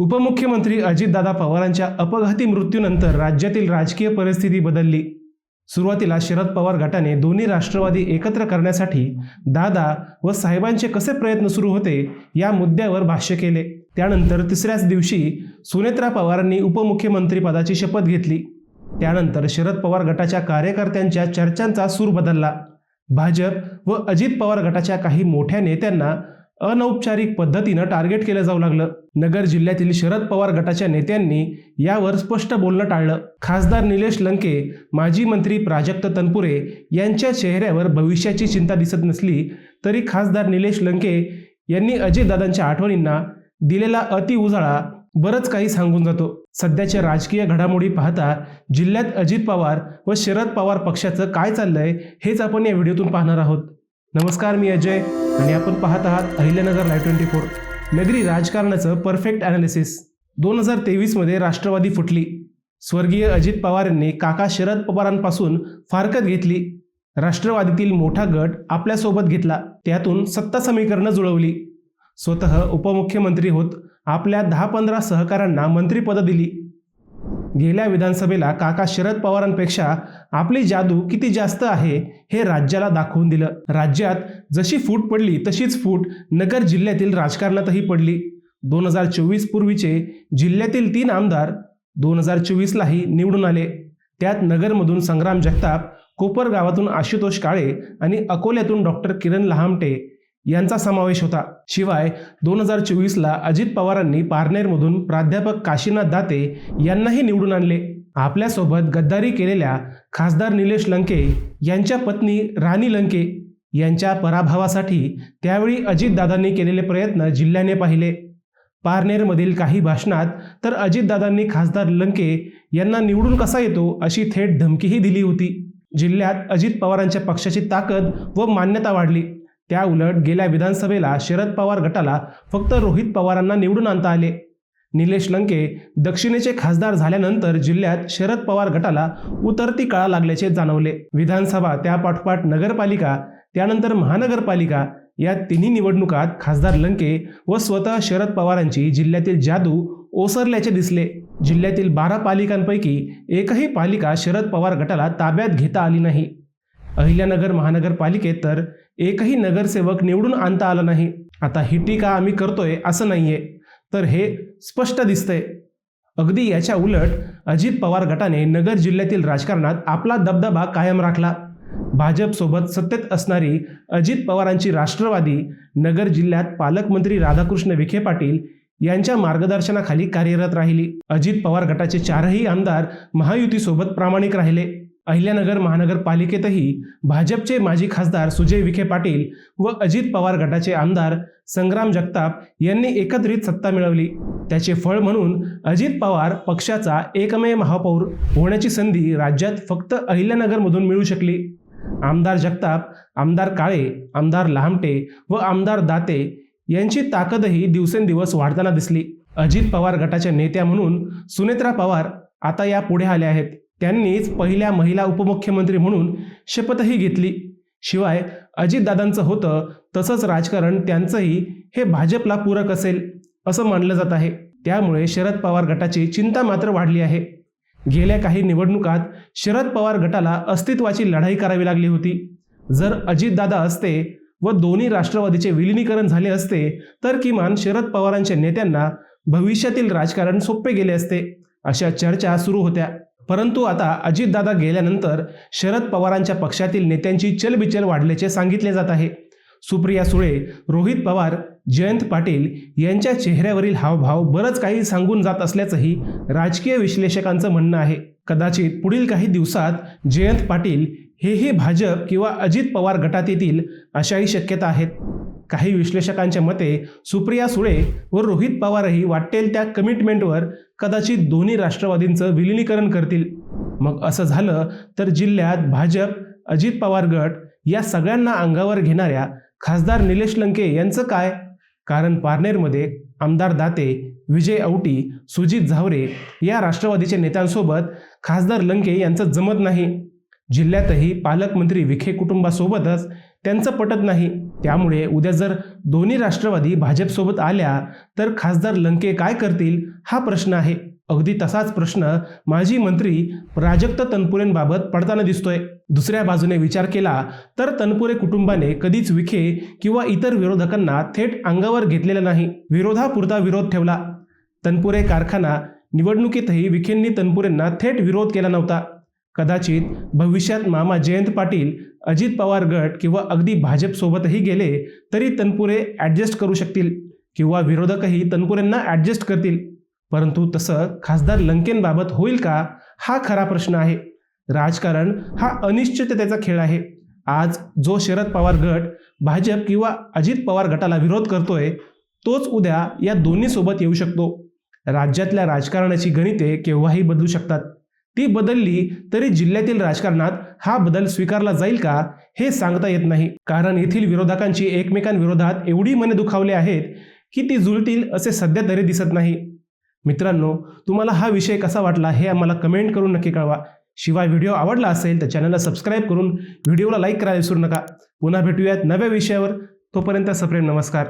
उपमुख्यमंत्री अजितदादा पवारांच्या अपघाती मृत्यूनंतर राज्यातील राजकीय परिस्थिती बदलली. सुरुवातीला शरद पवार गटाने दोन्ही राष्ट्रवादी एकत्र करण्यासाठी दादा व साहेबांचे कसे प्रयत्न सुरू होते या मुद्द्यावर भाष्य केले. त्यानंतर तिसऱ्याच दिवशी सुनेत्रा पवारांनी उपमुख्यमंत्रीपदाची शपथ घेतली. त्यानंतर शरद पवार गटाच्या कार्यकर्त्यांच्या चर्चांचा सूर बदलला. भाजप व अजित पवार गटाच्या काही मोठ्या नेत्यांना अनौपचारिक पद्धतीनं टार्गेट केलं जाऊ लागलं. नगर जिल्ह्यातील शरद पवार गटाच्या नेत्यांनी यावर स्पष्ट बोलणं टाळलं. खासदार निलेश लंके माजी मंत्री प्राजक्त तनपुरे यांच्या चेहऱ्यावर भविष्याची चिंता दिसत नसली तरी खासदार निलेश लंके यांनी अजयदादांच्या आठवणींना दिलेला अति उजाळा बरंच काही सांगून जातो. सध्याच्या राजकीय घडामोडी पाहता जिल्ह्यात अजित पवार व शरद पवार पक्षाचं काय चाललंय हेच आपण या व्हिडिओतून पाहणार आहोत. नमस्कार मी अजय. आणि आपण पाहत आहात अहिल्यानगर लाईव्ह ट्वेंटी फोर. नगरी राजकारणाचं परफेक्ट ॲनालिसिस दोन हजार तेवीसमध्ये राष्ट्रवादी फुटली. स्वर्गीय अजित पवार यांनी काका शरद पवारांपासून फारकत घेतली. राष्ट्रवादीतील मोठा गट आपल्यासोबत घेतला. त्यातून सत्ता समीकरणं जुळवली. स्वतः उपमुख्यमंत्री होत आपल्या दहा पंधरा सहकाऱ्यांना मंत्रिपदं दिली. गेल्या विधानसभेला काका शरद पवारांपेक्षा आपली जादू किती जास्त आहे हे राज्याला दाखवून दिलं. राज्यात जशी फूट पडली तशीच फूट नगर जिल्ह्यातील राजकारणातही पडली. दोन हजार चोवीस पूर्वीचे जिल्ह्यातील तीन आमदार दोन हजार चोवीसलाही निवडून आले. त्यात नगरमधून संग्राम जगताप कोपर गावातून आशुतोष काळे आणि अकोल्यातून डॉक्टर किरण लहामटे यांचा समावेश होता. शिवाय दोन हजार चोवीसला अजित पवारांनी पारनेरमधून प्राध्यापक काशीनाथ दाते यांनाही निवडून आणले. आपल्यासोबत गद्दारी केलेल्या खासदार निलेश लंके यांच्या पत्नी राणी लंके यांच्या पराभवासाठी त्यावेळी अजितदादांनी केलेले प्रयत्न जिल्ह्याने पाहिले. पारनेरमधील काही भाषणात तर अजितदादांनी खासदार लंके यांना निवडून कसा येतो अशी थेट धमकीही दिली होती. जिल्ह्यात अजित पवारांच्या पक्षाची ताकद व मान्यता वाढली. त्या उलट गेल्या विधानसभेला शरद पवार गटाला फक्त रोहित पवारांना निवडून आणता आले. निलेश लंके दक्षिणेचे खासदार झाल्यानंतर जिल्ह्यात शरद पवार गटाला उतरती कळा लागल्याचे जाणवले. विधानसभा त्यापाठोपाठ नगरपालिका त्यानंतर महानगरपालिका या तिन्ही निवडणुकात खासदार लंके व स्वतः शरद पवारांची जिल्ह्यातील जादू ओसरल्याचे दिसले. जिल्ह्यातील बारा पालिकांपैकी एकही पालिका शरद पवार गटाला ताब्यात घेता आली नाही. अहिल्यानगर महानगरपालिकेत तर एकही नगरसेवक निवडून आणता आला नाही. आता ही टीका आम्ही करतोय असं नाहीये. तर हे स्पष्ट दिसतंय. अगदी याच्या उलट अजित पवार गटाने नगर जिल्ह्यातील राजकारणात आपला दबदबा कायम राखला. भाजपसोबत सत्तेत असणारी अजित पवारांची राष्ट्रवादी नगर जिल्ह्यात पालकमंत्री राधाकृष्ण विखे पाटील यांच्या मार्गदर्शनाखाली कार्यरत राहिली. अजित पवार गटाचे चारही आमदार महायुतीसोबत प्रामाणिक राहिले. अहिल्यानगर महानगरपालिकेतही भाजपचे माजी खासदार सुजय विखे पाटील व अजित पवार गटाचे आमदार संग्राम जगताप यांनी एकत्रित सत्ता मिळवली. त्याचे फळ म्हणून अजित पवार पक्षाचा एकमेव महापौर होण्याची संधी राज्यात फक्त अहिल्यानगरमधून मिळू शकली. आमदार जगताप आमदार काळे आमदार लांबटे व आमदार दाते यांची ताकदही दिवसेंदिवस वाढताना दिसली. अजित पवार गटाच्या नेत्या म्हणून सुनेत्रा पवार आता या पुढे आल्या आहेत. त्यांनीच पहिल्या महिला उपमुख्यमंत्री म्हणून शपथही घेतली. शिवाय अजितदादांचं होतं तसंच राजकारण त्यांचंही हे भाजपला पूरक असेल असं मानलं जात आहे. त्यामुळे शरद पवार गटाची चिंता मात्र वाढली आहे. गेल्या काही निवडणुकात शरद पवार गटाला अस्तित्वाची लढाई करावी लागली होती. जर अजितदादा असते व दोन्ही राष्ट्रवादीचे विलिनीकरण झाले असते तर किमान शरद पवारांच्या नेत्यांना भविष्यातील राजकारण सोपे गेले असते अशा चर्चा सुरू होत्या. परंतु आता अजितदादा गेल्यानंतर शरद पवारांच्या पक्षातील नेत्यांची चलबिचल वाढल्याचे सांगितले जात आहे. सुप्रिया सुळे रोहित पवार जयंत पाटील यांच्या चेहऱ्यावरील हावभाव बरंच काही सांगून जात असल्याचंही राजकीय विश्लेषकांचं म्हणणं आहे. कदाचित पुढील काही दिवसात जयंत पाटील हेही भाजप किंवा अजित पवार गटात येतील अशाही शक्यता आहेत. काही विश्लेषकांच्या मते सुप्रिया सुळे व रोहित पवारही वाटेल त्या कमिटमेंटवर कदाचित दोन्ही राष्ट्रवादींचं विलिनीकरण करतील. मग असं झालं तर जिल्ह्यात भाजप अजित पवार गट या सगळ्यांना अंगावर घेणाऱ्या खासदार निलेश लंके यांचं काय? कारण पारनेरमध्ये आमदार दाते विजय औटी सुजित झावरे या राष्ट्रवादीच्या नेत्यांसोबत खासदार लंके यांचं जमत नाही. जिल्ह्यातही पालकमंत्री विखे कुटुंबासोबतच त्यांचं पटत नाही. त्यामुळे उद्या जर दोन्ही राष्ट्रवादी भाजपसोबत आल्या तर खासदार लंके काय करतील? हा प्रश्न आहे. अगदी तसाच प्रश्न माजी मंत्री प्राजक्त तनपुरेंबाबत पडताना दिसतोय. दुसऱ्या बाजूने विचार केला तर तनपुरे कुटुंबाने कधीच विखे किंवा इतर विरोधकांना थेट अंगावर घेतलेला नाही. विरोधापुरता विरोध ठेवला. तनपुरे कारखाना निवडणुकीतही विखेंनी तनपुरेंना थेट विरोध केला नव्हता. कदाचित भविष्यात मामा जयंत पाटील अजित पवार गट किंवा अगदी भाजपसोबतही गेले तरी तनपुरे ॲडजस्ट करू शकतील किंवा विरोधकही तनपुरेंना ॲडजस्ट करतील. परंतु तसं खासदार लंकेंबाबत होईल का? हा खरा प्रश्न आहे. राजकारण हा अनिश्चिततेचा खेळ आहे. आज जो शरद पवार गट भाजप किंवा अजित पवार गटाला विरोध करतोय तोच उद्या या दोन्ही सोबत येऊ शकतो. राज्यातल्या राजकारणाची गणिते केव्हाही बदलू शकतात. ती बदलली तरी जिल्ह्यातील राजकारणात हा बदल स्वीकारला जाईल का हे सांगता येत नाही. कारण येथील विरोधकांची एकमेकांविरोधात एवढी मने दुखावले आहेत की ती जुळतील असे सध्या तरी दिसत नाही. मित्रांनो तुम्हाला हा विषय कसा वाटला हे आम्हाला कमेंट करून नक्की कळवा. शिवाय व्हिडिओ आवडला असेल तर चॅनलला सबस्क्राईब करून व्हिडिओला लाईक करायला विसरू नका. पुन्हा भेटूयात नव्या विषयावर. तोपर्यंत सप्रेम नमस्कार.